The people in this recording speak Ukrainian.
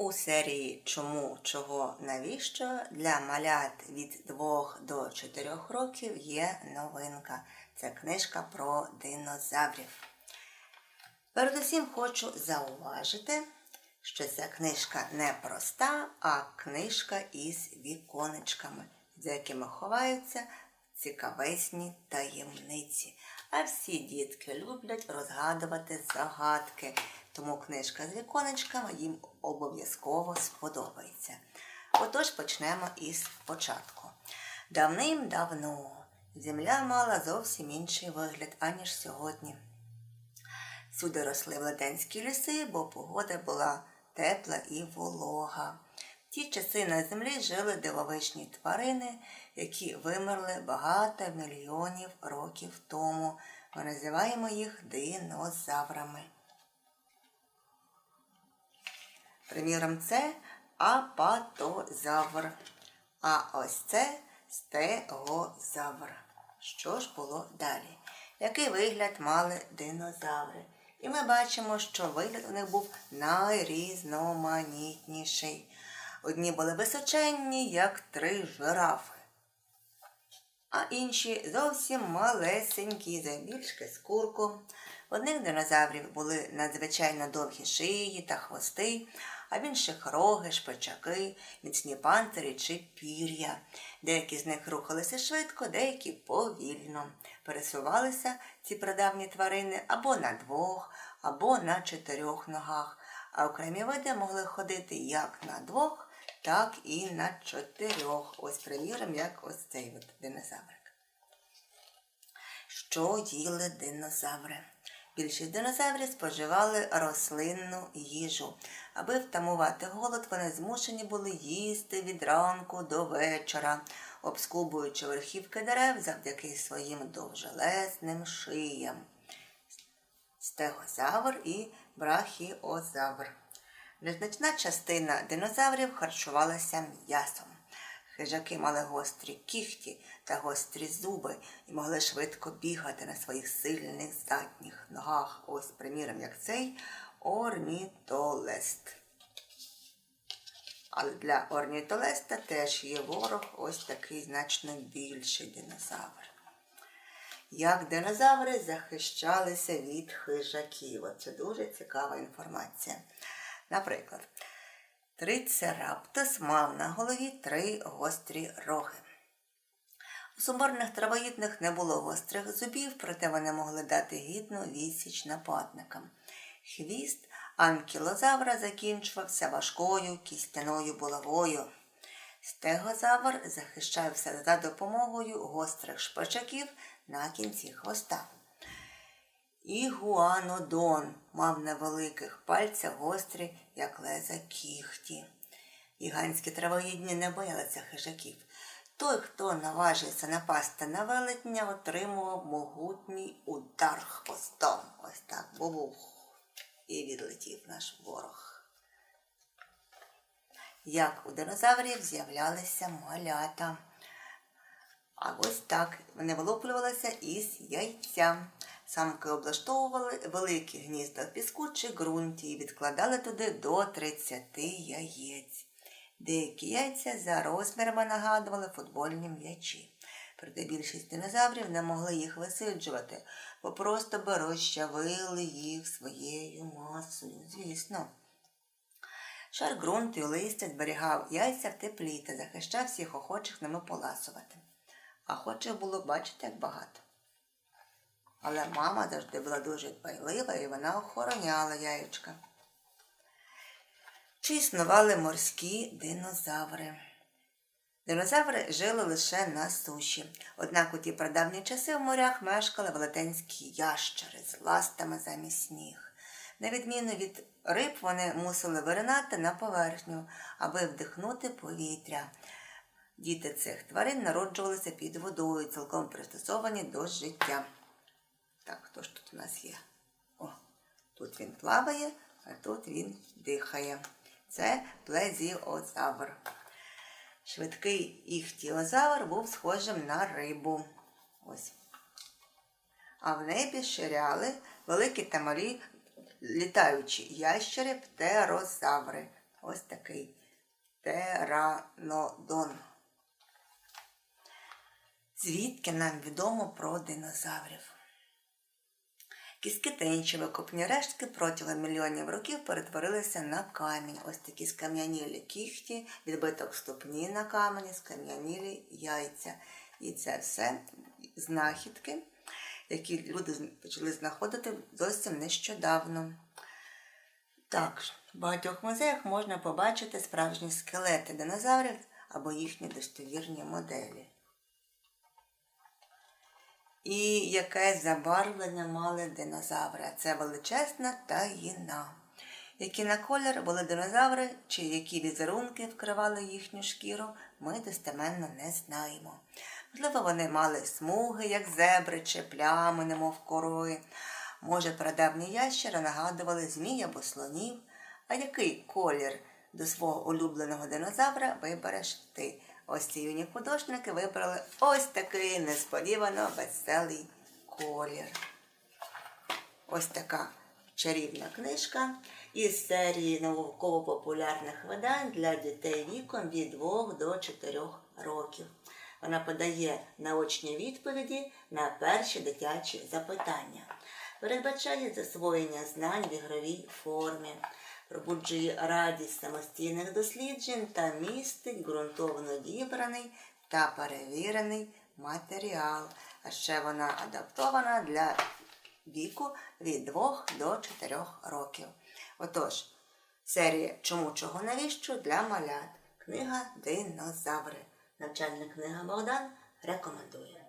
У серії Чому, чого, навіщо для малят від 2 до 4 років є новинка. Це книжка про динозаврів. Передусім хочу зауважити, що ця книжка не проста, а книжка із віконечками, за якими ховаються цікавесні таємниці. А всі дітки люблять розгадувати загадки. Тому книжка з віконечками їм обов'язково сподобається. Отож почнемо із початку. Давним-давно земля мала зовсім інший вигляд, аніж сьогодні. Сюди росли велетенські ліси, бо погода була тепла і волога. В ті часи на землі жили дивовижні тварини, які вимерли багато мільйонів років тому. Ми називаємо їх динозаврами. Приміром, це апатозавр. А ось це стегозавр. Що ж було далі? Який вигляд мали динозаври? І ми бачимо, що вигляд у них був найрізноманітніший. Одні були височенні, як три жирафи, а інші зовсім малесенькі, забільшки з курку. В одних динозаврів були надзвичайно довгі шиї та хвости, а в інших роги, шпичаки, міцні панцири чи пір'я. Деякі з них рухалися швидко, деякі повільно. Пересувалися ці прадавні тварини або на двох, або на чотирьох ногах, а окремі види могли ходити як на двох, так і на чотирьох. Ось, приміром, як ось цей от динозаврик. Що їли динозаври? Більшість динозаврів споживали рослинну їжу. Аби втамувати голод, вони змушені були їсти від ранку до вечора, обскубуючи верхівки дерев завдяки своїм довжелезним шиям. Стегозавр і брахіозавр. Незначна частина динозаврів харчувалася м'ясом. Хижаки мали гострі кіхті та гострі зуби і могли швидко бігати на своїх сильних задніх ногах. Ось, приміром, як цей орнітолест. Але для орнітолеста теж є ворог ось такий значно більший динозавр. Як динозаври захищалися від хижаків. Це дуже цікава інформація. Наприклад, Трицераптос мав на голові три гострі роги. У сумарних травоїдних не було гострих зубів, проте вони могли дати гідну відсіч нападникам. Хвіст анкілозавра закінчувався важкою кістяною булавою. Стегозавр захищався за допомогою гострих шпичаків на кінці хвоста. Ігуанодон мав на великих пальцях гострі, як леза кіхті. Гігантські травоїдні не боялися хижаків. Той, хто наважився напасти на велетня, отримував могутній удар хвостом. Ось так бубух. І відлетів наш ворог. Як у динозаврів з'являлися малята. А ось так вони вилуплювалися із яйця. Самки облаштовували великі гнізда в піску чи ґрунті і відкладали туди до 30 яєць. Деякі яйця за розмірами нагадували футбольні м'ячі. Проте більшість динозаврів не могли їх висиджувати, бо просто би розчавили їх своєю масою, звісно. Шар ґрунту і листя зберігав яйця в теплі та захищав всіх охочих ними поласувати. А охочих було бачити, як багато. Але мама завжди була дуже дбайлива і вона охороняла яєчка. Чи існували морські динозаври? Динозаври жили лише на суші. Однак у ті прадавні часи в морях мешкали велетенські ящери з ластами замість ніг. На відміну від риб, вони мусили виринати на поверхню, аби вдихнути повітря. Діти цих тварин народжувалися під водою, цілком пристосовані до життя. Так, хто ж тут у нас є? О, тут він плаває, а тут він дихає. Це плезіозавр. Швидкий іхтіозавр був схожим на рибу. Ось. А в небі ширяли великі та малі літаючі ящери, птерозаври. Ось такий теранодон. Звідки нам відомо про динозаврів? Кістки та інші викопні рештки протягом мільйонів років перетворилися на камінь. Ось такі скам'янілі кіхті, відбиток ступні на камені, скам'янілі яйця. І це все знахідки, які люди почали знаходити зовсім нещодавно. Також в багатьох музеях можна побачити справжні скелети динозаврів або їхні достовірні моделі. І яке забарвлення мали динозаври? Це величезна таїна. Які на колір були динозаври, чи які візерунки вкривали їхню шкіру, ми достеменно не знаємо. Можливо, вони мали смуги, як зебри, чи плями, немов корої. Може, прадавні ящери нагадували змій або слонів. А який колір до свого улюбленого динозавра вибереш ти? Ось ці юні художники вибрали ось такий несподівано веселий колір. Ось така чарівна книжка із серії науково-популярних видань для дітей віком від 2 до 4 років. Вона подає наочні відповіді на перші дитячі запитання, передбачає засвоєння знань в ігровій формі, пробуджує радість самостійних досліджень та містить ґрунтовно дібраний та перевірений матеріал. А ще вона адаптована для віку від 2 до 4 років. Отож, серія Чому чого навіщо для малят. Книга Динозаври. Навчальна книга Богдан рекомендує.